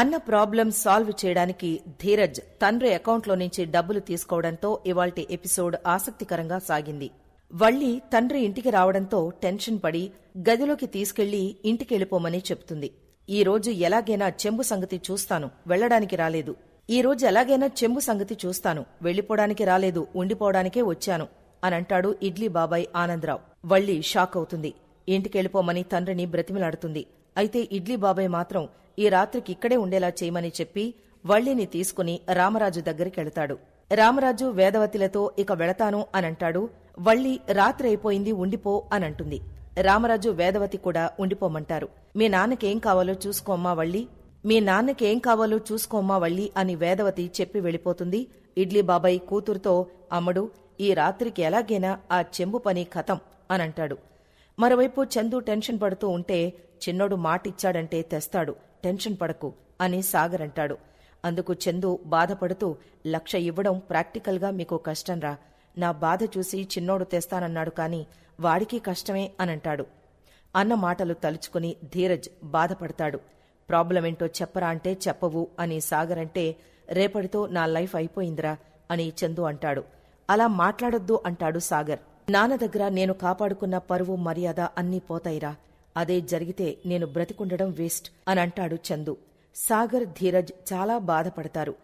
అన్న problem solve చేయడానికి ధీరజ్ తండ్రి అకౌంట్లో నుంచి డబ్బులు తీసుకోవడంతో ఇవాల్టి ఎపిసోడ్ ఆసక్తికరంగా సాగింది. వల్లి తండ్రి ఇంటికి రావడంతో టెన్షన్ పడి గదిలోకి తీసుకెళ్ళి ఇంటికెళ్ళిపోమని చెప్తుంది. ఈ రోజు ఎలాగైనా చెంబు సంగతి చూస్తాను వెళ్ళడానికి రాలేదు. ఈ రోజు ఎలాగైనా చెంబు సంగతి చూస్తాను వెళ్ళిపోవడానికి రాలేదు ఉండిపోవడానికే వచ్చాను అనంటాడు ఇడ్లీ బాబాయ్ ఆనందరావు. వల్లి షాక్ అవుతుంది. ఇంటికెళ్ళిపోమని తండ్రిని బ్రతిమిలాడుతుంది. అయితే ఇడ్లీ బాబాయ్ మాత్రం ఈ రాత్రికి ఇక్కడే ఉండేలా చేయమని చెప్పి వళ్ళిని తీసుకుని రామరాజు దగ్గరికెళతాడు. రామరాజు వేదవతిలతో ఇక వెళతాను అనంటాడు. వల్లి రాత్రి అయిపోయింది ఉండిపో అనంటుంది. రామరాజు వేదవతి కూడా ఉండిపోమంటారు. మీ నాన్నకేం కావాలో చూసుకోమ్మా వల్లి మీ నాన్నకేం కావాలో చూసుకోమ్మా వల్లి అని వేదవతి చెప్పి వెళ్ళిపోతుంది. ఇడ్లీ బాబాయ్ కూతురుతో అమ్మడు ఈ రాత్రికి ఎలాగైనా ఆ చెంబు పని ఖతం అనంటాడు. మరోవైపు చందు టెన్షన్ పడుతూ ఉంటే చిన్నోడు మాటిచ్చాడంటే తెస్తాడు టెన్షన్ పడకు అని సాగర్ అంటాడు. అందుకు చందు బాధపడుతూ లక్ష ఇవ్వడం ప్రాక్టికల్గా మీకు కష్టంరా నా బాధ చూసి చిన్నోడు తెస్తానన్నాడు కాని వాడికి కష్టమే అనంటాడు అన్న మాటలు తలుచుకుని ధీరజ్ బాధపడతాడు. ప్రాబ్లమేంటో చెప్పరా అంటే చెప్పవు అని సాగర్ అంటే రేపటితో నా లైఫ్ అయిపోయిందిరా అని చందు అంటాడు. అలా మాట్లాడొద్దు అంటాడు సాగర్. నాన్న దగ్గర నేను కాపాడుకున్న పరువు మర్యాద అన్నీ పోతాయిరా. అదే జరిగితే నేను బ్రతికుండడం వేస్ట్ అని అంటాడు చందు. సాగర్ ధీరజ్ చాలా బాధపడతారు.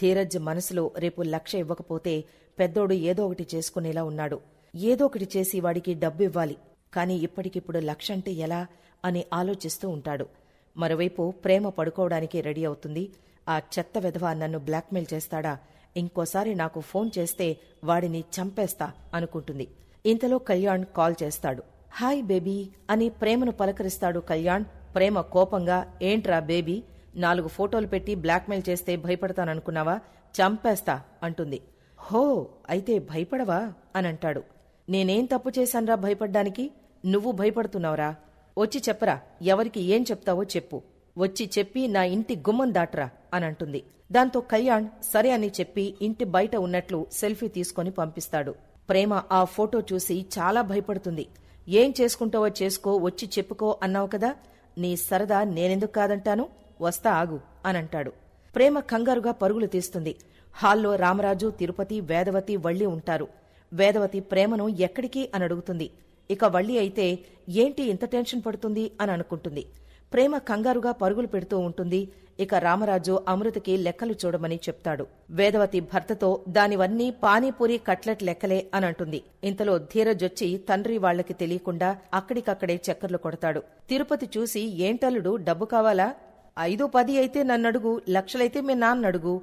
ధీరజ్ మనసులో రేపు లక్ష ఇవ్వకపోతే పెద్దోడు ఏదో ఒకటి చేసుకునేలా ఉన్నాడు. ఏదో ఒకటి చేసి వాడికి డబ్బు ఇవ్వాలి. కాని ఇప్పటికిప్పుడు లక్ష అంటే ఎలా అని ఆలోచిస్తూ ఉంటాడు. మరోవైపు ప్రేమ పడుకోవడానికి రెడీ అవుతుంది. ఆ చెత్త విధవ నన్ను బ్లాక్మెయిల్ చేస్తాడా? ఇంకోసారి నాకు ఫోన్ చేస్తే వాడిని చంపేస్తా అనుకుంటుంది. ఇంతలో కళ్యాణ్ కాల్ చేస్తాడు. హాయ్ బేబీ అని ప్రేమను పలకరిస్తాడు కళ్యాణ్. ప్రేమ కోపంగా ఏంట్రా బేబీ నాలుగు ఫోటోలు పెట్టి బ్లాక్మెయిల్ చేస్తే భయపడతాననుకున్నావా? చంపేస్తా అంటుంది. హో అయితే భయపడవా? అని అంటాడు నేనేం తప్పు చేశాన్రా భయపడ్డానికి? నువ్వు భయపడుతున్నావురా. వచ్చి చెప్పరా ఎవరికి ఏం చెప్తావో చెప్పు. వచ్చి చెప్పి నా ఇంటి గుమ్మం దాటరా అని అంటుంది దాంతో కళ్యాణ్ సరే అని చెప్పి ఇంటి బయట ఉన్నట్లు సెల్ఫీ తీసుకొని పంపిస్తాడు. ప్రేమ ఆ ఫోటో చూసి చాలా భయపడుతుంది. ఏం చేసుకుంటావో చేసుకో వచ్చి చెప్పుకో అన్నావు కదా నీ సరదా నేనెందుకు కాదంటాను? వస్తా ఆగు అనంటాడు. ప్రేమ కంగారుగా పరుగులు తీస్తుంది. హాల్లో రామరాజు తిరుపతి వేదవతి వళ్ళి ఉంటారు. వేదవతి ప్రేమను ఎక్కడికి అని అడుగుతుంది ఇక వళ్ళి అయితే ఏంటి ఇంత టెన్షన్ పడుతుంది అని అనుకుంటుంది. ప్రేమ కంగారుగా పరుగులు పెడుతూ ఉంటుంది. ఇక రామరాజు అమృతకి లెక్కలు చూడమని చెప్తాడు. వేదవతి భర్తతో దానివన్నీ పానీపూరి కట్లెట్ లెక్కలే అనంటుంది ఇంతలో ధీరజొచ్చి తండ్రి వాళ్ళకి తెలియకుండా అక్కడికక్కడే చక్కర్లు కొడతాడు. తిరుపతి చూసి ఏంటల్లుడు డబ్బు కావాలా? ఐదు పది అయితే నన్నడుగు లక్షలైతే మీ నాన్నడుగు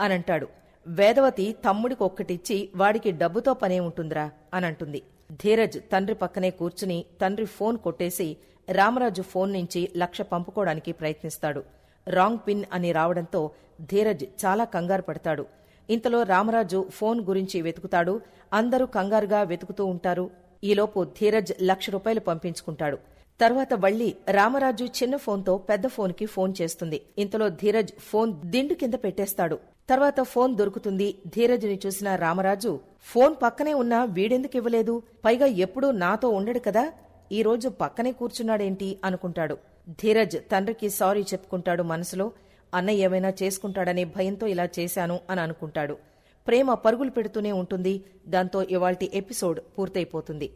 అనంటాడు. వేదవతి తమ్ముడికి ఒక్కటిచ్చి వాడికి డబ్బుతో పనే ఉంటుందిరా అనంటుంది ధీరజ్ తండ్రి పక్కనే కూర్చుని తండ్రి ఫోన్ కొట్టేసి రామరాజు ఫోన్ నుంచి లక్ష పంపుకోవడానికి ప్రయత్నిస్తాడు. రాంగ్ పిన్ అని రావడంతో ధీరజ్ చాలా కంగారు పడతాడు. ఇంతలో రామరాజు ఫోన్ గురించి వెతుకుతాడు. అందరూ కంగారుగా వెతుకుతూ ఉంటారు. ఈలోపు ధీరజ్ లక్ష రూపాయలు పంపించుకుంటాడు. తర్వాత వళ్ళి రామరాజు చిన్న ఫోన్తో పెద్ద ఫోన్కి ఫోన్ చేస్తుంది. ఇంతలో ధీరజ్ ఫోన్ దిండు కింద పెట్టేస్తాడు. తర్వాత ఫోన్ దొరుకుతుంది. ధీరజ్ని చూసిన రామరాజు ఫోన్ పక్కనే ఉన్నా వీడెందుకు ఇవ్వలేదు? పైగా ఎప్పుడూ నాతో ఉండడు కదా? ఈ రోజు పక్కనే కూర్చున్నాడేంటి అనుకుంటాడు. ధీరజ్ తండ్రికి సారీ చెప్పుకుంటాడు మనసులో. అన్నయ్య ఏమైనా చేసుకుంటాడనే భయంతో ఇలా చేశాను అని అనుకుంటాడు. ప్రేమ పరుగులు పెడుతూనే ఉంటుంది. దాంతో ఇవాల్టి ఎపిసోడ్ పూర్తయిపోతుంది.